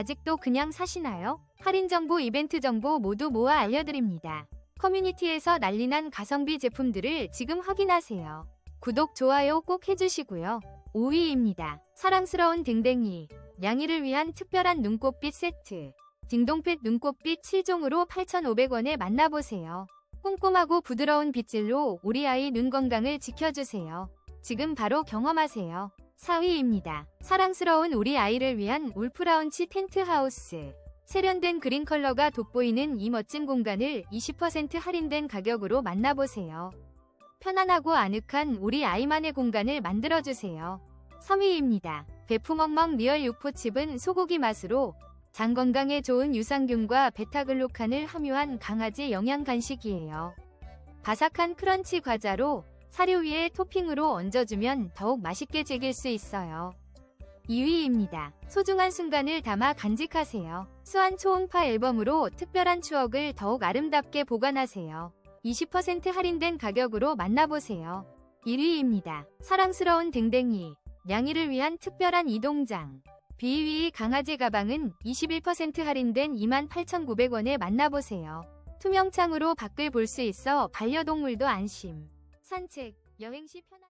아직도 그냥 사시나요? 할인 정보, 이벤트 정보 모두 모아 알려드립니다. 커뮤니티에서 난리난 가성비 제품들을 지금 확인하세요. 구독, 좋아요 꼭 해주시고요. 5위입니다. 사랑스러운 댕댕이. 냥이를 위한 특별한 눈꽃빛 세트. 딩동펫 눈꽃빛 7종으로 8,500원에 만나보세요. 꼼꼼하고 부드러운 빗질로 우리 아이 눈 건강을 지켜주세요. 지금 바로 경험하세요. 4위입니다. 사랑스러운 우리 아이를 위한 울프라운치 텐트하우스. 세련된 그린 컬러가 돋보이는 이 멋진 공간을 20% 할인된 가격으로 만나보세요. 편안하고 아늑한 우리 아이만의 공간을 만들어주세요. 3위입니다. 베프멍멍 리얼 육포칩은 소고기 맛으로 장 건강에 좋은 유산균과 베타글루칸을 함유한 강아지 영양 간식이에요. 바삭한 크런치 과자로 사료 위에 토핑으로 얹어주면 더욱 맛있게 즐길 수 있어요. 2위입니다. 소중한 순간을 담아 간직하세요. 수완 초음파 앨범으로 특별한 추억을 더욱 아름답게 보관하세요. 20% 할인된 가격으로 만나보세요. 1위입니다. 사랑스러운 댕댕이. 냥이를 위한 특별한 이동장. 비위 강아지 가방은 21% 할인된 28,900원에 만나보세요. 투명창으로 밖을 볼 수 있어 반려동물도 안심. 산책, 여행 시 편한